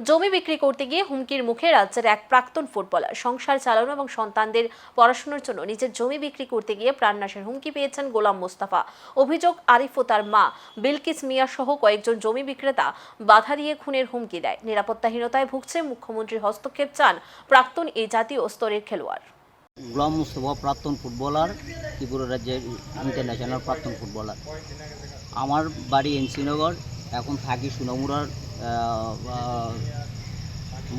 জমি বিক্রি করতে গিয়ে হুমকির মুখে রাজ্যের এক প্রাক্তন ফুটবলার। সংসার চালানো এবং সন্তানদের পড়াশোনার জন্য নিজের জমি বিক্রি করতে গিয়ে প্রাণনাশের হুমকি পেয়েছেন গোলাম মোস্তাফা। অভিযোগ, আরিফ ও তার মা, বিলকিস মিয়া সহ কয়েকজন জমি বিক্রেতা বাধা দিয়ে খুনের হুমকি দেয়। নিরাপত্তাহীনতায় ভুগছে মুখ্যমন্ত্রীর হস্তক্ষেপ চান প্রাক্তন এই জাতীয় স্তরের খেলোয়াড়। গোলাম মুস্তফা প্রাক্তন ফুটবলার, ত্রিপুরা রাজ্যের ইন্টারন্যাশনাল প্রাক্তন ফুটবলার। আমার বাড়ি এনসিনগর, এখন থাকি সুনামুরার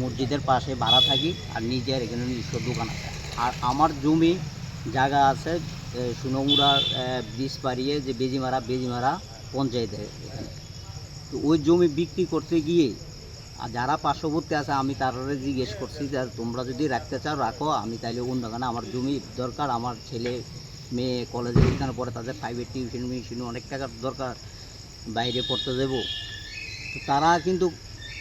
মসজিদের পাশে ভাড়া থাকি আর নিজের এখানে নিজস্ব দোকান আছে। আর আমার জমি জায়গা আছে আহ, ব্রিজ পাড়িয়ে যে বেজিমারা বেজিমারা পঞ্চায়েতের এখানে। তো ওই জমি বিক্রি করতে গিয়ে আর যারা পার্শ্ববর্তী আছে আমি তারা জিজ্ঞেস করছি যে তোমরা যদি রাখতে চাও রাখো আমি তাইলে গানে আমার জমি দরকার আমার ছেলে মেয়ে কলেজে এখানে পড়ে তাদের প্রাইভেট টিউশন মিউশন অনেক টাকার দরকার বাইরে পড়তে দেবো। তারা কিন্তু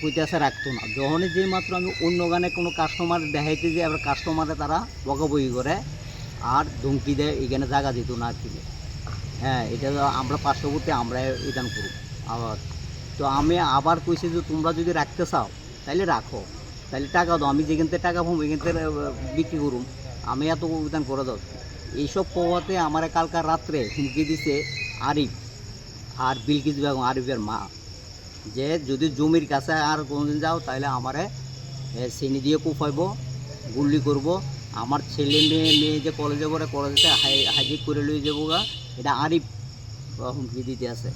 কইতেছে রাখতো না। যখনই যে মাত্র আমি অন্য গানে কোনো কাস্টমার দেখাইতে যে আবার কাস্টমারে তারা বকাবকি করে আর ধমকি দেয়, এখানে জায়গা দিত না কিনে হ্যাঁ এটা আমরা পার্শ্ববর্তী আমরা এখান করব। আবার তো আমি আবার কইছি যে তোমরা যদি রাখতে চাও তাহলে রাখো। তাহলে টাকা দাও, আমি যেখান থেকে টাকা পাবো, এখান থেকে বিক্রি করুম। আমি এত উদান করে দাও। এইসব পোহাতে আমার কালকার রাত্রে হুমকি দিছে আরিফ, আর বিলকিস বেগম, আরিফের মা। যে যদি জমির কাছে আর কোনোদিন যাও, তাহলে আমারে চিনি দিয়ে কুফাইব, গুল্লি করব। আমার ছেলে মেয়ে মেয়ে যে কলেজে করে কলেজে হাই হাইজিক করে লই যাব গা এটা আরিফ হুমকি দিতে আছে।